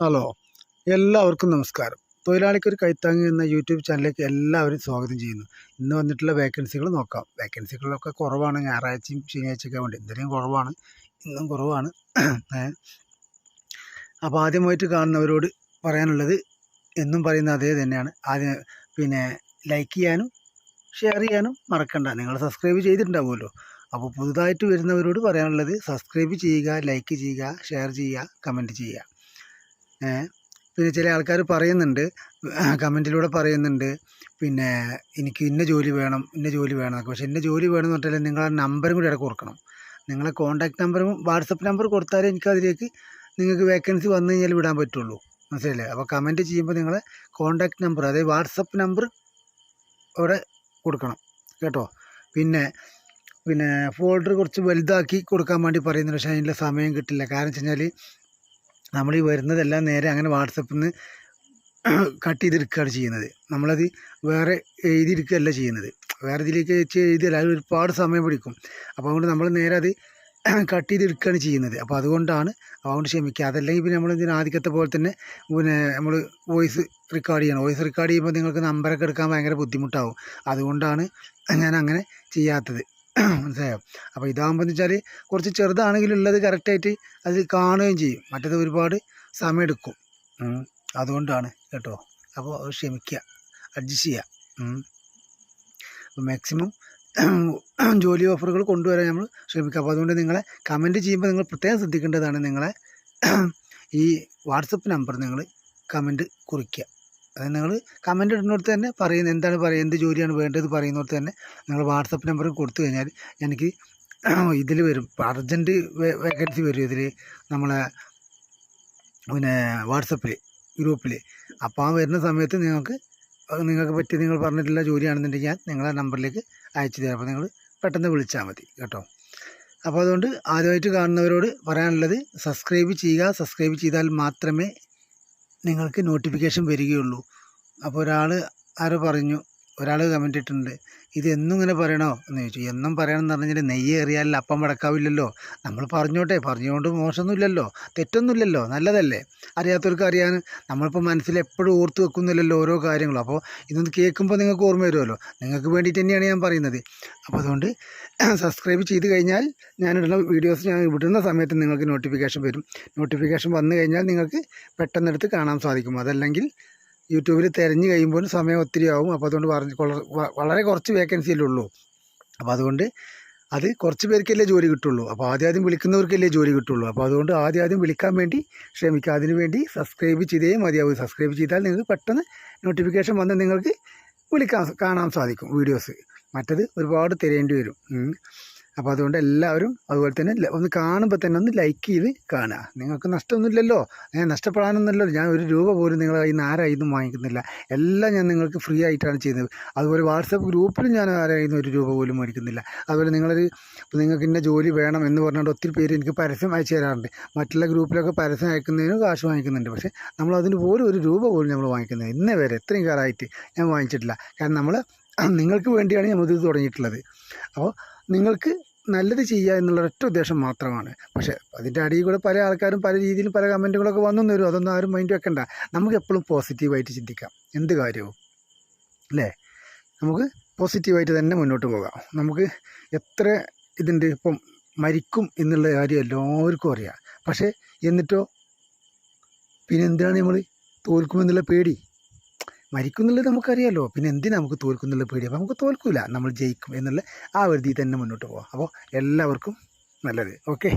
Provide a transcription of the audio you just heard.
Hello എല്ലാവർക്കും നമസ്കാരം. തൊഴിലാളിക്കൊരു കൈത്താങ്ങി എന്ന യൂട്യൂബ് ചാനലിലേക്ക് എല്ലാവരും സ്വാഗതം ചെയ്യുന്നു. ഇന്ന് വന്നിട്ടുള്ള വേക്കൻസികൾ നോക്കാം. വേക്കൻസികളൊക്കെ കുറവാണ്. ഞായറാഴ്ചയും ശനിയാഴ്ചയൊക്കെ വേണ്ടി ഇന്നലെയും കുറവാണ്. ഇന്നും കുറവാണ്. അപ്പോൾ ആദ്യമായിട്ട് കാണുന്നവരോട് പറയാനുള്ളത് എന്നും പറയുന്ന അതേ തന്നെയാണ്. ആദ്യം പിന്നെ ലൈക്ക് ചെയ്യാനും ഷെയർ ചെയ്യാനും മറക്കണ്ട. നിങ്ങൾ സബ്സ്ക്രൈബ് ചെയ്തിട്ടുണ്ടാവുമല്ലോ. അപ്പോൾ പുതുതായിട്ട് വരുന്നവരോട് പറയാനുള്ളത് സബ്സ്ക്രൈബ് ചെയ്യുക ലൈക്ക് ചെയ്യുക ഷെയർ ചെയ്യുക കമന്റ് ചെയ്യുക. പിന്നെ ചില ആൾക്കാർ പറയുന്നുണ്ട് കമന്റിലൂടെ പറയുന്നുണ്ട് പിന്നെ എനിക്ക് ഇന്ന ജോലി വേണം ഇന്ന ജോലി വേണം എന്നൊക്കെ പക്ഷേ ഇന്ന ജോലി വേണം എന്ന് പറഞ്ഞാൽ നിങ്ങളെ നമ്പറും കൂടി ഇടയ്ക്ക് കൊടുക്കണം. നിങ്ങളെ കോൺടാക്ട് നമ്പറും വാട്സപ്പ് നമ്പർ കൊടുത്താലേ എനിക്ക് അതിലേക്ക് നിങ്ങൾക്ക് വേക്കൻസി വന്നു കഴിഞ്ഞാൽ വിടാൻ പറ്റുള്ളൂ. മനസ്സിലല്ലേ അപ്പോൾ കമന്റ് ചെയ്യുമ്പോൾ നിങ്ങൾ കോൺടാക്ട് നമ്പർ അതായത് വാട്സപ്പ് നമ്പർ അവിടെ കൊടുക്കണം. കേട്ടോ? പിന്നെ പിന്നെ ഫോൾഡർ കുറച്ച് വലുതാക്കി കൊടുക്കാൻ വേണ്ടി പറയുന്നുണ്ട്. പക്ഷേ അതിനുള്ള സമയം കിട്ടില്ല. കാരണം വെച്ച് കഴിഞ്ഞാൽ നമ്മൾ ഈ വരുന്നതെല്ലാം നേരെ അങ്ങനെ വാട്സപ്പിൽ നിന്ന് കട്ട് ചെയ്തെടുക്കുകയാണ് ചെയ്യുന്നത്. നമ്മളത് വേറെ എഴുതിയെടുക്കുകയല്ല ചെയ്യുന്നത്. വേറെ ഇതിലേക്ക് വെച്ച് എഴുതിയാൽ അത് ഒരുപാട് സമയം പിടിക്കും. അപ്പോൾ അതുകൊണ്ട് നമ്മൾ നേരെ അത് കട്ട് ചെയ്തെടുക്കുകയാണ് ചെയ്യുന്നത്. അപ്പോൾ അതുകൊണ്ടാണ് അതുകൊണ്ട് ക്ഷമിക്കുക. അതല്ലെങ്കിൽ പിന്നെ നമ്മൾ ഇതിന് ആദ്യത്തെ പോലെ തന്നെ പിന്നെ നമ്മൾ വോയിസ് റെക്കോർഡ് ചെയ്യണം. വോയിസ് റെക്കോർഡ് ചെയ്യുമ്പോൾ നിങ്ങൾക്ക് നമ്പറൊക്കെ എടുക്കാൻ ഭയങ്കര ബുദ്ധിമുട്ടാവും. അതുകൊണ്ടാണ് ഞാൻ അങ്ങനെ ചെയ്യാത്തത്. മനസ്സിലായോ? അപ്പോൾ ഇതാകുമ്പോൾ എന്ന് വെച്ചാൽ കുറച്ച് ചെറുതാണെങ്കിലും ഉള്ളത് കറക്റ്റായിട്ട് അത് കാണുകയും ചെയ്യും. മറ്റേത് ഒരുപാട് സമയമെടുക്കും അതുകൊണ്ടാണ് കേട്ടോ. അപ്പോൾ ക്ഷമിക്കുക. അഡ്ജസ്റ്റ് ചെയ്യുക. അപ്പോൾ മാക്സിമം ജോലി ഓഫറുകൾ കൊണ്ടുവരാൻ നമ്മൾ ശ്രമിക്കുക. അപ്പോൾ അതുകൊണ്ട് നിങ്ങളെ കമന്റ് ചെയ്യുമ്പോൾ നിങ്ങൾ പ്രത്യേകം ശ്രദ്ധിക്കേണ്ടതാണ് നിങ്ങളെ ഈ വാട്സപ്പ് നമ്പർ നിങ്ങൾ കമന്റ് കുറിക്കുക. അതായത് നിങ്ങൾ കമന്റ് ഇടുന്നിടത്ത് തന്നെ പറയുന്ന എന്താണ് പറയുക എന്ത് ജോലിയാണ് വേണ്ടത് പറയുന്നിടത്ത് തന്നെ നിങ്ങൾ വാട്സപ്പ് നമ്പർ കൊടുത്തു കഴിഞ്ഞാൽ എനിക്ക് ഇതിൽ വരും. അർജന്റ് വേക്കൻസി വരും ഇതിൽ നമ്മളെ പിന്നെ വാട്സപ്പിൽ ഗ്രൂപ്പിൽ അപ്പോൾ ആ വരുന്ന സമയത്ത് നിങ്ങൾക്ക് നിങ്ങൾക്ക് പറ്റി നിങ്ങൾ പറഞ്ഞിട്ടുള്ള ജോലിയാണെന്നുണ്ടെങ്കിൽ ഞാൻ നിങ്ങളെ നമ്പറിലേക്ക് അയച്ചു തരാം. അപ്പോൾ നിങ്ങൾ പെട്ടെന്ന് വിളിച്ചാൽ മതി കേട്ടോ. അപ്പോൾ അതുകൊണ്ട് ആദ്യമായിട്ട് കാണുന്നവരോട് പറയാനുള്ളത് സബ്സ്ക്രൈബ് ചെയ്യുക. സബ്സ്ക്രൈബ് ചെയ്താൽ മാത്രമേ നിങ്ങൾക്ക് നോട്ടിഫിക്കേഷൻ വരികയുള്ളൂ. അപ്പോൾ ഒരാൾ ആരോ പറഞ്ഞു ഒരാൾ കമന്റ് ഇട്ടിട്ടുണ്ട്. ഇത് എന്നും ഇങ്ങനെ പറയണോ? എന്ന് ചോദിച്ചു. എന്നും പറയണം എന്ന് പറഞ്ഞാൽ നെയ്യ് എറിയാൽ അപ്പം വടക്കാവില്ലല്ലോ. നമ്മൾ പറഞ്ഞോട്ടെ. പറഞ്ഞുകൊണ്ട് മോശമൊന്നുമില്ലല്ലോ. തെറ്റൊന്നുമില്ലല്ലോ. നല്ലതല്ലേ? അറിയാത്തവർക്ക് അറിയാൻ. നമ്മളിപ്പോൾ മനസ്സിൽ എപ്പോഴും ഓർത്ത് വെക്കുന്നില്ലല്ലോ ഓരോ കാര്യങ്ങളും. അപ്പോൾ ഇതൊന്ന് കേൾക്കുമ്പോൾ നിങ്ങൾക്ക് ഓർമ്മ വരുമല്ലോ. നിങ്ങൾക്ക് വേണ്ടിയിട്ട് തന്നെയാണ് ഞാൻ പറയുന്നത്. അപ്പോൾ അതുകൊണ്ട് സബ്സ്ക്രൈബ് ചെയ്ത് കഴിഞ്ഞാൽ ഞാനിടുന്ന വീഡിയോസ് ഞാൻ വിടുന്ന സമയത്ത് നിങ്ങൾക്ക് നോട്ടിഫിക്കേഷൻ വരും. നോട്ടിഫിക്കേഷൻ വന്നു കഴിഞ്ഞാൽ നിങ്ങൾക്ക് പെട്ടെന്നെടുത്ത് കാണാൻ സാധിക്കും. അതല്ലെങ്കിൽ യൂട്യൂബിൽ തിരഞ്ഞ് കഴിയുമ്പോൾ സമയം ഒത്തിരി ആവും. അപ്പോൾ അതുകൊണ്ട് പറഞ്ഞ് വളരെ കുറച്ച് വേക്കൻസിയല്ലേ ഉള്ളൂ. അപ്പോൾ അതുകൊണ്ട് അത് കുറച്ച് പേർക്കല്ലേ ജോലി കിട്ടുള്ളൂ. അപ്പോൾ ആദ്യം ആദ്യം വിളിക്കുന്നവർക്കല്ലേ ജോലി കിട്ടുള്ളൂ. അപ്പോൾ അതുകൊണ്ട് ആദ്യം ആദ്യം വിളിക്കാൻ വേണ്ടി ശ്രമിക്കുക. അതിന് വേണ്ടി സബ്സ്ക്രൈബ് ചെയ്തേ മതിയാവും. സബ്സ്ക്രൈബ് ചെയ്താൽ നിങ്ങൾക്ക് പെട്ടെന്ന് നോട്ടിഫിക്കേഷൻ വന്ന് നിങ്ങൾക്ക് വിളിക്കാൻ കാണാൻ സാധിക്കും വീഡിയോസ് മറ്റത് ഒരുപാട് തിരയേണ്ടി വരും. അപ്പോൾ അതുകൊണ്ട് എല്ലാവരും അതുപോലെ തന്നെ ഒന്ന് കാണുമ്പോൾ തന്നെ ഒന്ന് ലൈക്ക് ചെയ്ത് കാണുക. നിങ്ങൾക്ക് നഷ്ടമൊന്നുമില്ലല്ലോ. ഞാൻ നഷ്ടപ്പെടാനൊന്നുമല്ലോ ഞാൻ ഒരു രൂപ പോലും നിങ്ങളെ കയ്യിൽ നിന്ന് ആരായിരുന്നു വാങ്ങിക്കുന്നില്ല. എല്ലാം ഞാൻ നിങ്ങൾക്ക് ഫ്രീ ആയിട്ടാണ് ചെയ്യുന്നത്. അതുപോലെ വാട്സപ്പ് ഗ്രൂപ്പിലും ഞാൻ ആരായിരുന്നു ഒരു രൂപ പോലും മേടിക്കുന്നില്ല. അതുപോലെ നിങ്ങളൊരു നിങ്ങൾക്ക് ഇന്ന ജോലി വേണം എന്ന് പറഞ്ഞുകൊണ്ട് ഒത്തിരി പേര് എനിക്ക് പരസ്യം അയച്ചു തരാറുണ്ട്. മറ്റുള്ള ഗ്രൂപ്പിലൊക്കെ പരസ്യം അയക്കുന്നതിന് കാശ് വാങ്ങിക്കുന്നുണ്ട്. പക്ഷേ നമ്മൾ അതിന് പോലും ഒരു രൂപ പോലും നമ്മൾ വാങ്ങിക്കുന്നത് ഇന്നേ വരെ എത്രയും കാലമായിട്ട് ഞാൻ വാങ്ങിച്ചിട്ടില്ല. കാരണം നമ്മൾ നിങ്ങൾക്ക് വേണ്ടിയാണ് നമ്മൾ ഇത് തുടങ്ങിയിട്ടുള്ളത്. അപ്പോൾ നിങ്ങൾക്ക് നല്ലത് ചെയ്യുക എന്നുള്ള ഒറ്റ ഉദ്ദേശം മാത്രമാണ്. പക്ഷേ അതിന്റെ അടിയിൽ കൂടെ പല ആൾക്കാരും പല രീതിയിലും പല കമന്റുകളൊക്കെ വന്നു വരും. അതൊന്നും ആരും മൈൻഡ് വെക്കണ്ട. നമുക്ക് എപ്പോഴും പോസിറ്റീവായിട്ട് ചിന്തിക്കാം. എന്ത് കാര്യവും. അല്ലേ? നമുക്ക് പോസിറ്റീവായിട്ട് തന്നെ മുന്നോട്ട് പോകാം. നമുക്ക് എത്ര ഇതുണ്ട് ഇപ്പം മരിക്കും എന്നുള്ള കാര്യം എല്ലാവർക്കും അറിയാം. പക്ഷേ എന്നിട്ടോ? പിന്നെ എന്തിനാണ് നമ്മൾ തോൽക്കുമെന്നുള്ള പേടി? മരിക്കും നമുക്കറിയാലോ. നമുക്കറിയാമല്ലോ പിന്നെ എന്തിനാ നമുക്ക് തോൽക്കുന്നുള്ള പേടി? അപ്പോൾ നമുക്ക് തോൽക്കില്ല നമ്മൾ ജയിക്കും എന്നുള്ള ആ ഒരു രീതി തന്നെ മുന്നോട്ട് പോകാം അപ്പോൾ എല്ലാവർക്കും നല്ലത്. ഓക്കെ?